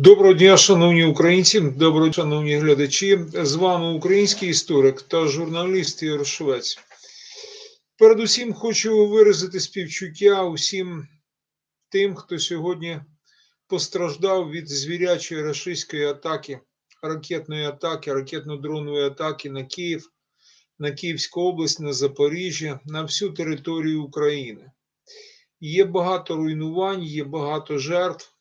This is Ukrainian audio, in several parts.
Доброго дня, шановні українці, доброго дня, шановні глядачі. З вами український історик та журналіст Ігор Швець. Передусім хочу виразити співчуття усім тим, хто сьогодні постраждав від звірячої рашистської атаки, ракетної атаки, ракетно-дронової атаки на Київ, на Київську область, на Запоріжжя, на всю територію України. Є багато руйнувань, є багато жертв.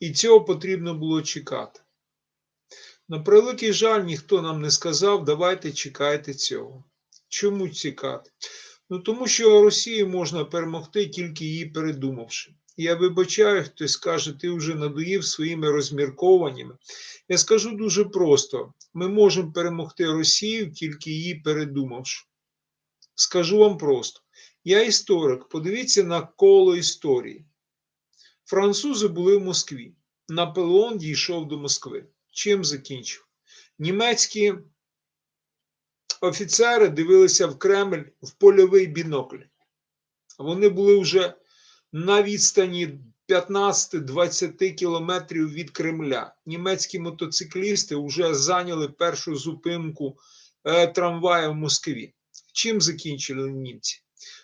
І цього потрібно було чекати. На превеликий жаль, ніхто нам не сказав, давайте чекайте цього. Чому чекати? Ну тому що Росію можна перемогти, тільки її передумавши. Я вибачаю, хтось скаже, ти вже надоїв своїми розміркованнями. Я скажу дуже просто: ми можемо перемогти Росію, тільки її передумавши. Скажу вам просто: я історик, подивіться на коло історії. Французи були в Москві. Наполеон дійшов до Москви. Чим закінчив? Німецькі офіцери дивилися в Кремль в польовий бінокль. Вони були вже на відстані 15-20 кілометрів від Кремля. Німецькі мотоциклісти вже зайняли першу зупинку е, трамвая в Москві. Чим закінчили німці?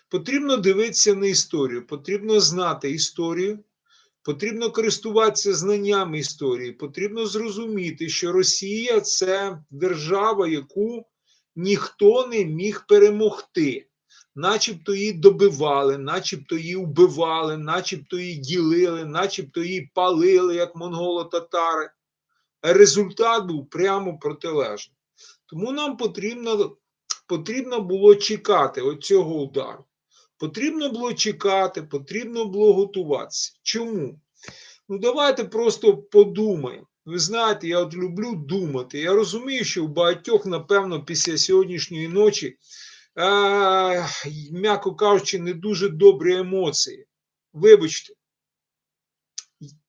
Потрібно дивитися на історію, потрібно знати історію. Потрібно користуватися знаннями історії. Потрібно зрозуміти, що Росія це держава, яку ніхто не міг перемогти, начебто її добивали, начебто її вбивали, начебто її ділили, начебто її палили, як монголо-татари. Результат був прямо протилежний. Тому нам потрібно, потрібно було чекати оцього удару. Потрібно було чекати, потрібно було готуватися. Чому? Ну, давайте просто подумаємо. Ви знаєте, я от люблю думати. Я розумію, що у багатьох, напевно, після сьогоднішньої ночі, е- м'яко кажучи, не дуже добрі емоції. Вибачте,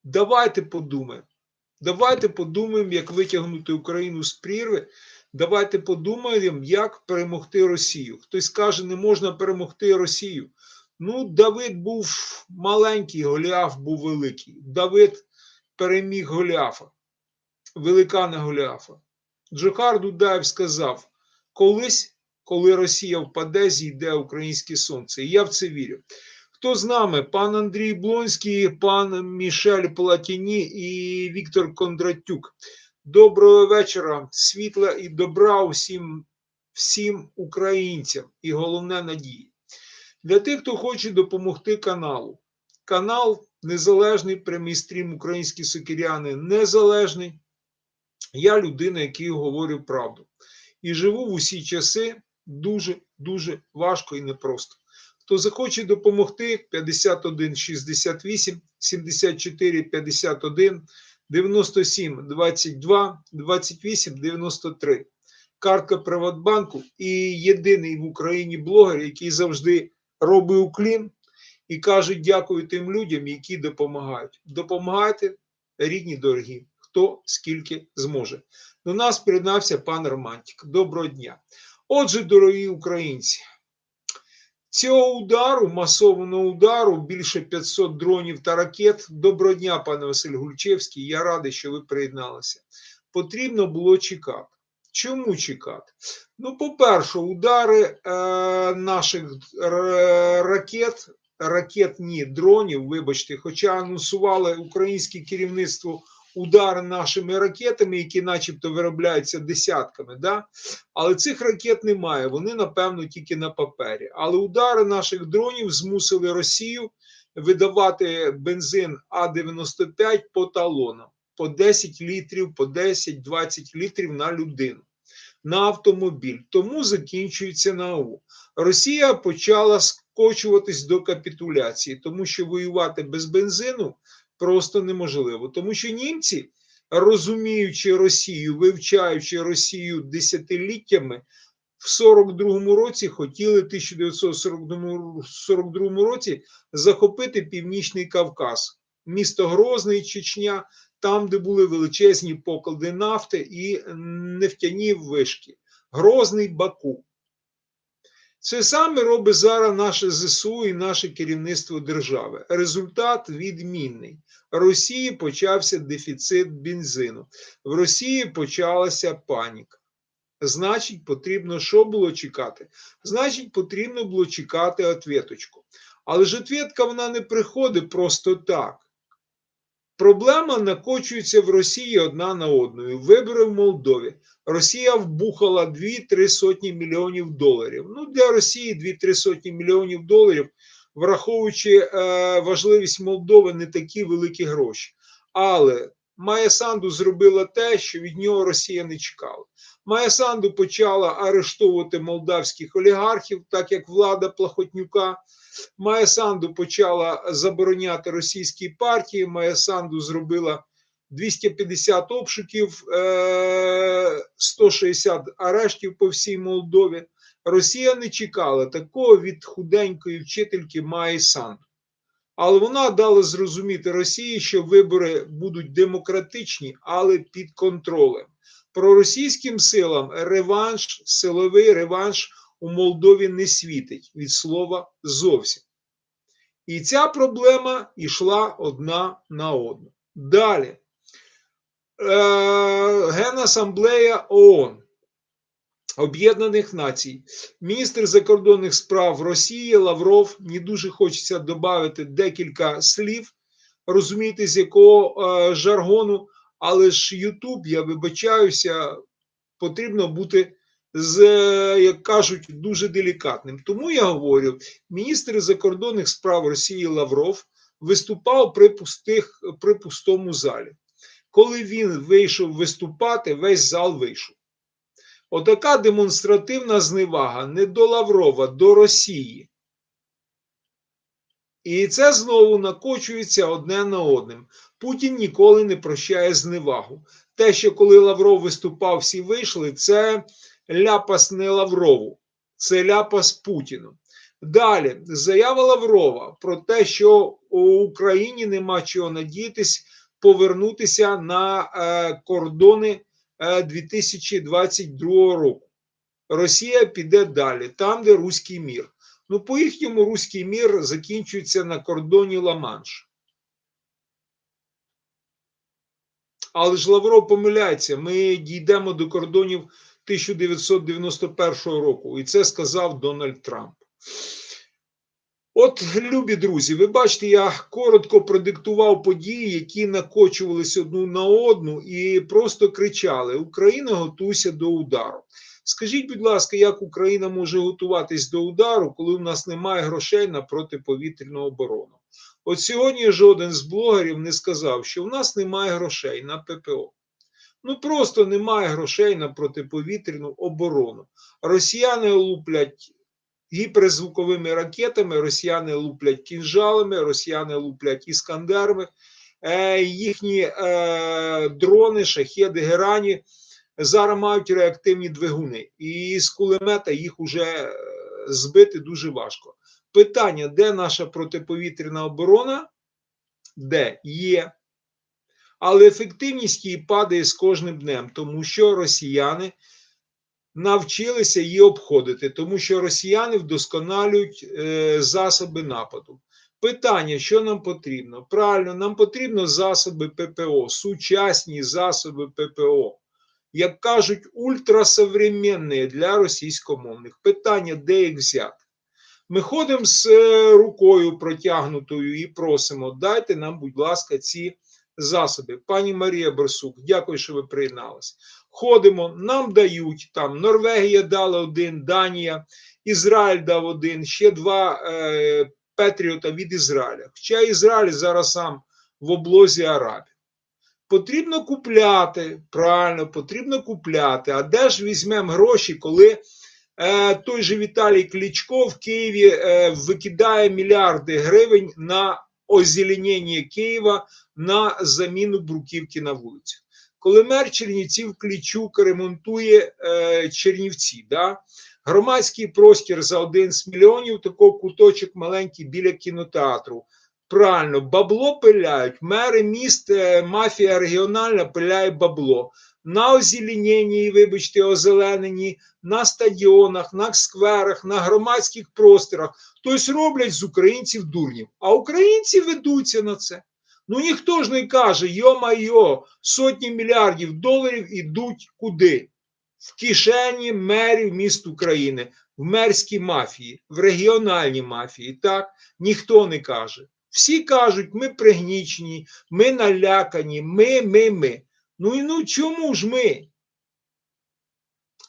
давайте подумаємо. Давайте подумаємо, як витягнути Україну з прірви. Давайте подумаємо, як перемогти Росію. Хтось каже, не можна перемогти Росію. Ну, Давид був маленький, Голіаф був великий. Давид переміг Голіафа, великана Голіафа. Джохар Дудаєв сказав: колись, коли Росія впаде, зійде українське сонце. І я в це вірю. Хто з нами? Пан Андрій Блонський, пан Мішель Платіні і Віктор Кондратюк. Доброго вечора, світла і добра усім, всім українцям і головне надії. Для тих, хто хоче допомогти каналу. Канал Незалежний прямий стрім Українські сокиряни незалежний. Я людина, який говорю правду. І живу в усі часи дуже-дуже важко і непросто. Хто захоче допомогти 51 68 74 51 97 22 28 93. Картка Приватбанку і єдиний в Україні блогер, який завжди робить уклін і каже дякую тим людям, які допомагають. Допомагайте, рідні дорогі, хто скільки зможе. До нас приєднався пан Романтик. Доброго дня. Отже, дорогі українці. Цього удару, масованого удару, більше 500 дронів та ракет. Доброго дня, пане Василь Гульчевський. Я радий, що ви приєдналися. Потрібно було чекати. Чому чекати? Ну, по-перше, удари е, наших ракет, ракет ні, дронів, вибачте, хоча анонсували українське керівництво удари нашими ракетами, які начебто виробляються десятками. Да? Але цих ракет немає, вони, напевно, тільки на папері. Але удари наших дронів змусили Росію видавати бензин А-95 по талонам. По 10 літрів, по 10-20 літрів на людину, на автомобіль. Тому закінчується НАУ. Росія почала скочуватись до капітуляції, тому що воювати без бензину просто неможливо. Тому що німці, розуміючи Росію, вивчаючи Росію десятиліттями, в 42-му році хотіли в 1942 році захопити Північний Кавказ, місто Грозний, Чечня, там, де були величезні поклади нафти і нефтяні вишки. Грозний Баку. Це саме робить зараз наше ЗСУ і наше керівництво держави. Результат відмінний. В Росії почався дефіцит бензину. В Росії почалася паніка. Значить, потрібно що було чекати? Значить, потрібно було чекати ответочку. Але ж ответка вона не приходить просто так. Проблема накочується в Росії одна на одну. Вибори в Молдові. Росія вбухала 2-3 сотні мільйонів доларів. Ну, для Росії 2-3 сотні мільйонів доларів, враховуючи е, важливість Молдови, не такі великі гроші. Але Майя Санду зробила те, що від нього Росія не чекала. Майя Санду почала арештовувати молдавських олігархів, так як влада Плахотнюка. Майя Санду почала забороняти російські партії. Майя Санду зробила 250 обшуків, е, 160 арештів по всій Молдові. Росія не чекала такого від худенької вчительки Майї Санду. Але вона дала зрозуміти Росії, що вибори будуть демократичні, але під контролем. Проросійським силам реванш, силовий реванш у Молдові не світить від слова зовсім. І ця проблема йшла одна на одну. Далі. Е, Генасамблея ООН. Об'єднаних Націй, міністр закордонних справ Росії Лавров. Не дуже хочеться додати декілька слів, розумієте, з якого е, жаргону, але ж Ютуб, я вибачаюся, потрібно бути з, е, як кажуть, дуже делікатним. Тому я говорю, міністр закордонних справ Росії Лавров виступав при пустих, при пустому залі. Коли він вийшов виступати, весь зал вийшов. Отака демонстративна зневага не до Лаврова, до Росії. І це знову накочується одне на одним. Путін ніколи не прощає зневагу. Те, що коли Лавров виступав, всі вийшли, це ляпас не Лаврову, це ляпас Путіну. Далі заява Лаврова про те, що у Україні нема чого надіятись повернутися на е, кордони 2022 року. Росія піде далі, там, де руський мір. Ну, по їхньому руський мір закінчується на кордоні Ла-Манш. Але ж Лавров помиляється, ми дійдемо до кордонів 1991 року, і це сказав Дональд Трамп. От, любі друзі, ви бачите, я коротко продиктував події, які накочувалися одну на одну, і просто кричали: Україна готуйся до удару. Скажіть, будь ласка, як Україна може готуватись до удару, коли в нас немає грошей на протиповітряну оборону? От сьогодні жоден з блогерів не сказав, що в нас немає грошей на ППО. Ну просто немає грошей на протиповітряну оборону. Росіяни луплять гіперзвуковими ракетами, росіяни луплять кінжалами, росіяни луплять іскандерами, е, їхні е, дрони, шахеди, герані зараз мають реактивні двигуни, і з кулемета їх вже збити дуже важко. Питання: де наша протиповітряна оборона? Де є? Але ефективність її падає з кожним днем, тому що росіяни навчилися її обходити, тому що росіяни вдосконалюють е, засоби нападу. Питання, що нам потрібно? Правильно, нам потрібно засоби ППО, сучасні засоби ППО, як кажуть, ультрасовременні для російськомовних. Питання, де їх взяти? Ми ходимо з е, рукою протягнутою і просимо, дайте нам, будь ласка, ці засоби. Пані Марія Борсук, дякую, що ви приєдналися. Ходимо, нам дають там Норвегія дала один, Данія, Ізраїль дав один, ще два е, Петріота від Ізраїля. Хоча Ізраїль зараз сам в облозі Арабів. Потрібно купляти, правильно, потрібно купляти. А де ж візьмемо гроші, коли е, той же Віталій Кличко в Києві е, викидає мільярди гривень на озеленення Києва на заміну бруківки на вулицю? Коли Чернівців Клічук ремонтує е, Чернівці, да? громадський простір за один з мільйонів, такий куточок маленький біля кінотеатру. Правильно, бабло пиляють, мери міст, е, мафія регіональна пиляє бабло. на озелененні, вибачте, озелененні, на стадіонах, на скверах, на громадських просторах. Тобто роблять з українців дурнів. А українці ведуться на це. Ну ніхто ж не каже, йо-майо, сотні мільярдів доларів ідуть куди? В кишені мерів міст України, в мерській мафії, в регіональній мафії. Так, ніхто не каже. Всі кажуть, ми пригнічені, ми налякані, ми, ми, ми. Ну і ну чому ж ми?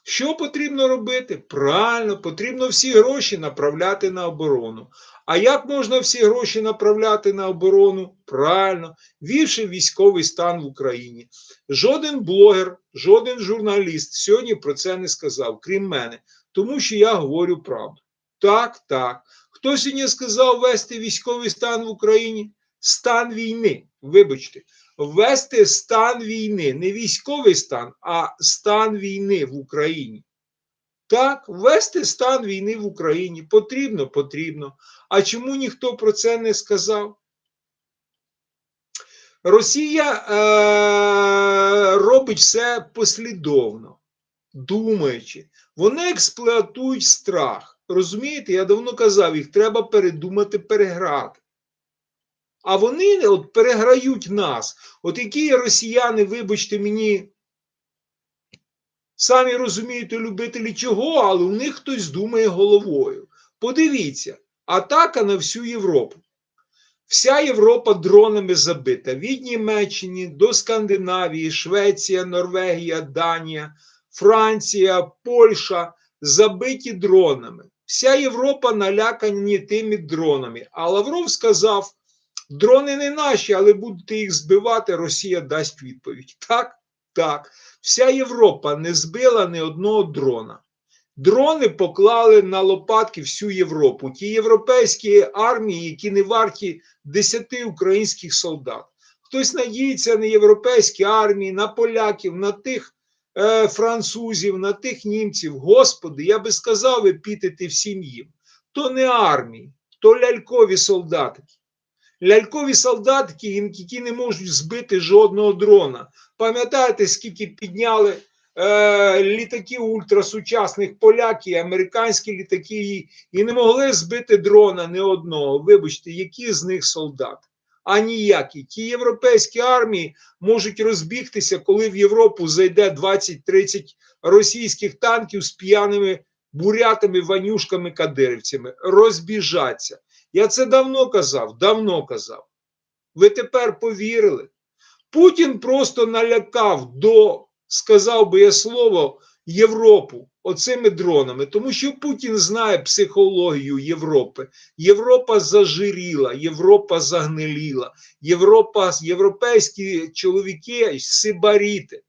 Що потрібно робити? Правильно, потрібно всі гроші направляти на оборону. А як можна всі гроші направляти на оборону? Правильно, вівши військовий стан в Україні. Жоден блогер, жоден журналіст сьогодні про це не сказав, крім мене, тому що я говорю правду. Так, так. Хто сьогодні сказав ввести військовий стан в Україні? Стан війни. Вибачте, ввести стан війни, не військовий стан, а стан війни в Україні. Так, ввести стан війни в Україні потрібно, потрібно. А чому ніхто про це не сказав? Росія е- робить все послідовно, думаючи. Вони експлуатують страх. Розумієте, я давно казав, їх треба передумати, переграти. А вони от переграють нас. От які росіяни, вибачте мені, самі розумієте, любителі чого, але у них хтось думає головою. Подивіться, атака на всю Європу. Вся Європа дронами забита. Від Німеччини до Скандинавії, Швеція, Норвегія, Данія, Франція, Польща забиті дронами. Вся Європа налякані тими дронами. А Лавров сказав: дрони не наші, але будете їх збивати, Росія дасть відповідь. Так, так. Вся Європа не збила ні одного дрона. Дрони поклали на лопатки всю Європу. Ті європейські армії, які не варті 10 українських солдат. Хтось надіється на європейські армії, на поляків, на тих е, французів, на тих німців. Господи, я би сказав епітети всім їм. То не армії, то лялькові солдатики. Лялькові солдатики, які не можуть збити жодного дрона. Пам'ятаєте, скільки підняли е, літаків ультрасучасних поляків, американські літаки, і не могли збити дрона ні одного. Вибачте, які з них солдати? А ніякі. Ті європейські армії можуть розбігтися, коли в Європу зайде 20-30 російських танків з п'яними бурятами, ванюшками, кадирівцями. Розбіжаться. Я це давно казав, давно казав. Ви тепер повірили. Путін просто налякав до, сказав би я слово, Європу оцими дронами, тому що Путін знає психологію Європи. Європа зажиріла, Європа загниліла, Європа, європейські чоловіки сибаріти,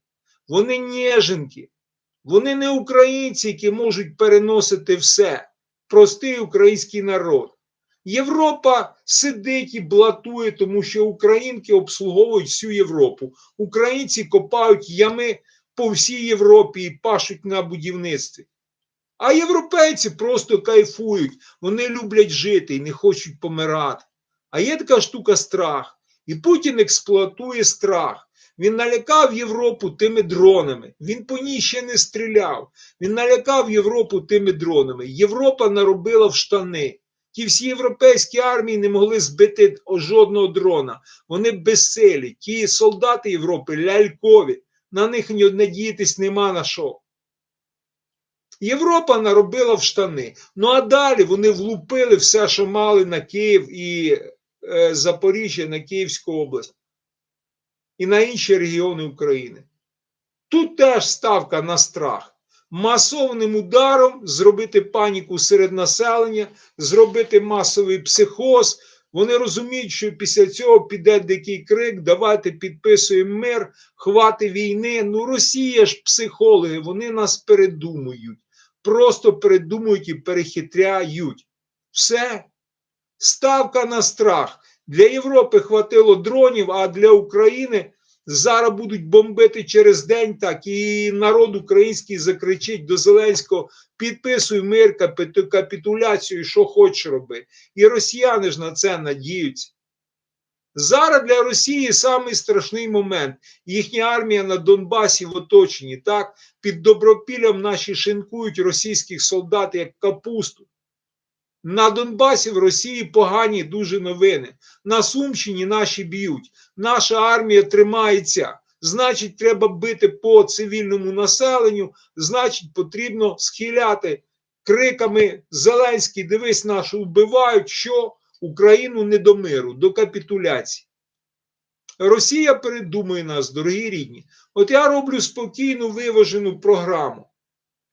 вони неженки, вони не українці, які можуть переносити все. Простий український народ. Європа сидить і блатує, тому що українки обслуговують всю Європу. Українці копають ями по всій Європі і пашуть на будівництві. А європейці просто кайфують, вони люблять жити і не хочуть помирати. А є така штука страх. І Путін експлуатує страх. Він налякав Європу тими дронами. Він по ній ще не стріляв. Він налякав Європу тими дронами. Європа наробила в штани. Ті всі європейські армії не могли збити жодного дрона. Вони безсилі. Ті солдати Європи лялькові. На них надіятись нема на що. Європа наробила в штани. Ну а далі вони влупили все, що мали на Київ і е, Запоріжжя, на Київську область і на інші регіони України. Тут теж ставка на страх. Масовним ударом зробити паніку серед населення, зробити масовий психоз. Вони розуміють, що після цього піде дикий крик, давайте підписуємо мир, хвати війни. Ну, Росія ж психологи, вони нас передумують. Просто передумують і перехитряють. Все. Ставка на страх. Для Європи хватило дронів, а для України зараз будуть бомбити через день, так і народ український закричить до Зеленського: підписуй мир, капітуляцію, що хочеш роби. І росіяни ж на це надіються. Зараз для Росії самий страшний момент. Їхня армія на Донбасі в оточенні. Так, під добропіллям наші шинкують російських солдат як капусту. На Донбасі в Росії погані дуже новини. На Сумщині наші б'ють. Наша армія тримається. Значить, треба бити по цивільному населенню. Значить, потрібно схиляти криками Зеленський, дивись, нашу вбивають, що Україну не до миру, до капітуляції. Росія передумує нас, дорогі рідні. От я роблю спокійну виважену програму.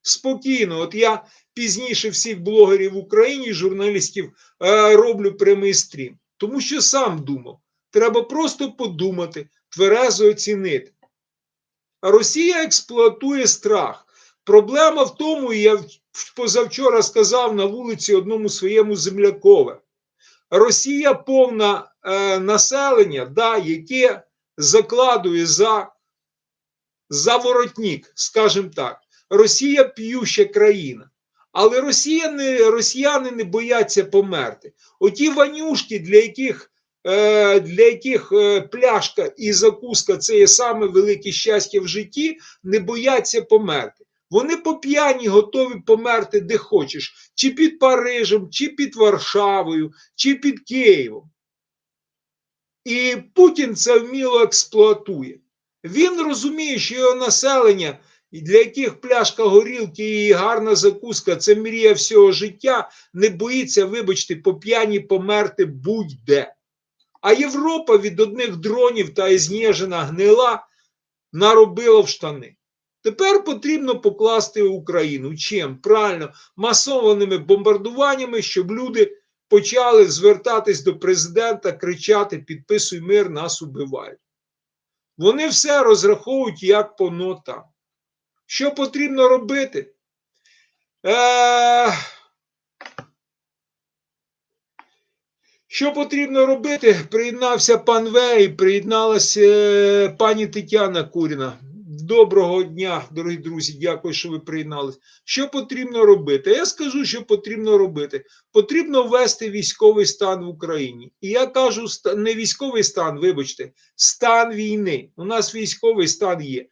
Спокійно, от я пізніше всіх блогерів в Україні, журналістів, е, роблю прямий стрім. Тому що сам думав, треба просто подумати, тверезо оцінити. Росія експлуатує страх. Проблема в тому, і я позавчора сказав на вулиці одному своєму землякове. Росія повна е, населення, да, яке закладує за, за воротник, скажімо так. Росія п'юща країна. Але Росія не, росіяни не бояться померти. Оті ванюшки, для яких е, для яких е, пляшка і закуска це є саме велике щастя в житті, не бояться померти. Вони по п'яні готові померти де хочеш, чи під Парижем, чи під Варшавою, чи під Києвом. І Путін це вміло експлуатує. Він розуміє, що його населення, для яких пляшка горілки і гарна закуска це мрія всього життя, не боїться, вибачте, по п'яні померти будь-де. А Європа від одних дронів та ізнєжена гнила наробила в штани. Тепер потрібно покласти Україну. Чим? Правильно, масованими бомбардуваннями, щоб люди почали звертатись до президента, кричати: підписуй мир, нас убивають. Вони все розраховують як по нотам. Що потрібно робити? Е... Що потрібно робити? Приєднався пан Вей, приєдналася е, пані Тетяна Куріна. Доброго дня, дорогі друзі. Дякую, що ви приєдналися. Що потрібно робити? Я скажу, що потрібно робити. Потрібно ввести військовий стан в Україні. І я кажу, не військовий стан, вибачте, стан війни. У нас військовий стан є.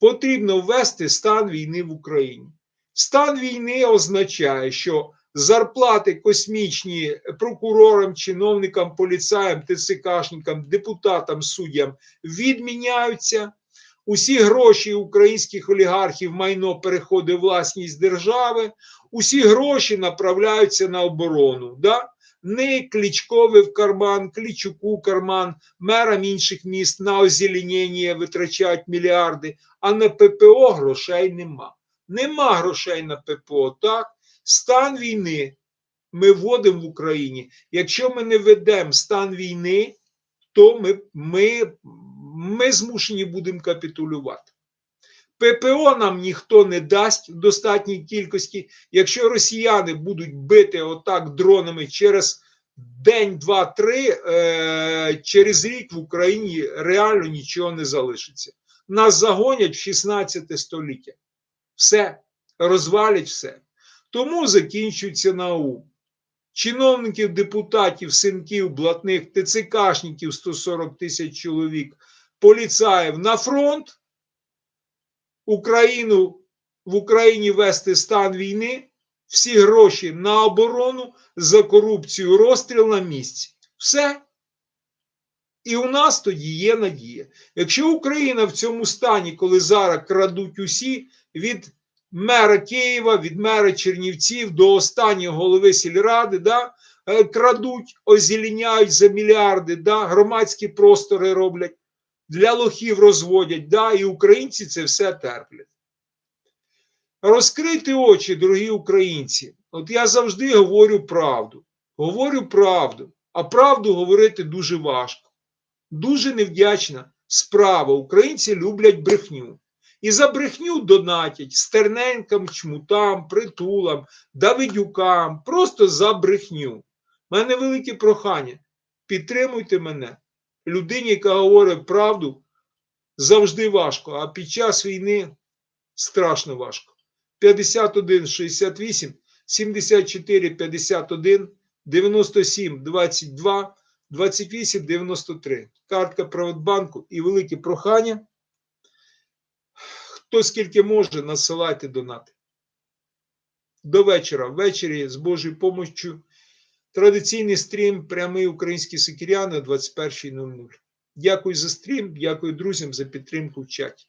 Потрібно ввести стан війни в Україні. Стан війни означає, що зарплати космічні прокурорам, чиновникам, поліцаям, ТЦКшникам, депутатам, суддям відміняються. Усі гроші українських олігархів майно переходить власність держави, усі гроші направляються на оборону. Да? Не Клічкові в карман, Клічуку в карман, мерам інших міст на озеленення витрачають мільярди, а на ППО грошей нема. Нема грошей на ППО. так? Стан війни ми вводимо в Україні. Якщо ми не ведемо стан війни, то ми, ми ми змушені будемо капітулювати. ППО нам ніхто не дасть в достатній кількості. Якщо росіяни будуть бити отак дронами через день, два, три, е, через рік в Україні реально нічого не залишиться. Нас загонять в 16 століття. Все, розвалять все. Тому закінчується наук. Чиновників, депутатів, синків, блатних, ТЦКшників 140 тисяч чоловік поліцаїв на фронт, Україну в Україні вести стан війни, всі гроші на оборону за корупцію, розстріл на місці. Все. І у нас тоді є надія. Якщо Україна в цьому стані, коли зараз крадуть усі від мера Києва, від мера Чернівців до останнього голови сільради, да, крадуть, озеленяють за мільярди, да, громадські простори роблять для лохів розводять, да, і українці це все терплять. Розкрити очі, дорогі українці. От я завжди говорю правду. Говорю правду, а правду говорити дуже важко. Дуже невдячна справа. Українці люблять брехню. І за брехню донатять стерненькам, чмутам, притулам, давидюкам, просто за брехню. У мене велике прохання. Підтримуйте мене людині, яка говорить правду, завжди важко, а під час війни страшно важко. 51 68 74 51 97 22 2893. Картка Приватбанку і велике прохання. Хто скільки може, насилайте донати. До вечора. Ввечері з Божою помощю. Традиційний стрім прямий українські сикіряни о 21.00. Дякую за стрім, дякую друзям за підтримку в чаті.